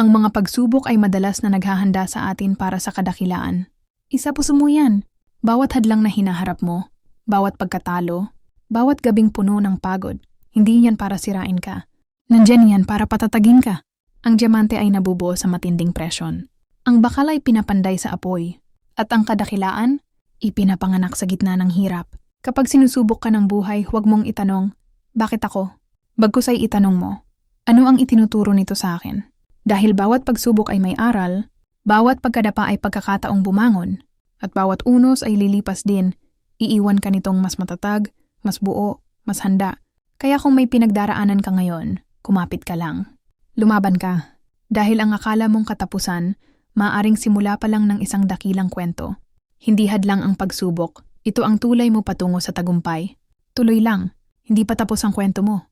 Ang mga pagsubok ay madalas na naghahanda sa atin para sa kadakilaan. Isa puso mo yan. Bawat hadlang na hinaharap mo, bawat pagkatalo, bawat gabing puno ng pagod, hindi yan para sirain ka. Nandyan yan para patatagin ka. Ang diamante ay nabubuo sa matinding presyon. Ang bakal ay pinapanday sa apoy. At ang kadakilaan, ipinapanganak sa gitna ng hirap. Kapag sinusubok ka ng buhay, huwag mong itanong, bakit ako? Bagkus ay itanong mo, ano ang itinuturo nito sa akin? Dahil bawat pagsubok ay may aral, bawat pagkadapa ay pagkakataong bumangon, at bawat unos ay lilipas din, iiwan ka nitong mas matatag, mas buo, mas handa. Kaya kung may pinagdaraanan ka ngayon, kumapit ka lang. Lumaban ka. Dahil ang akala mong katapusan, maaring simula pa lang ng isang dakilang kwento. Hindi hadlang ang pagsubok, ito ang tulay mo patungo sa tagumpay. Tuloy lang, hindi pa tapos ang kwento mo.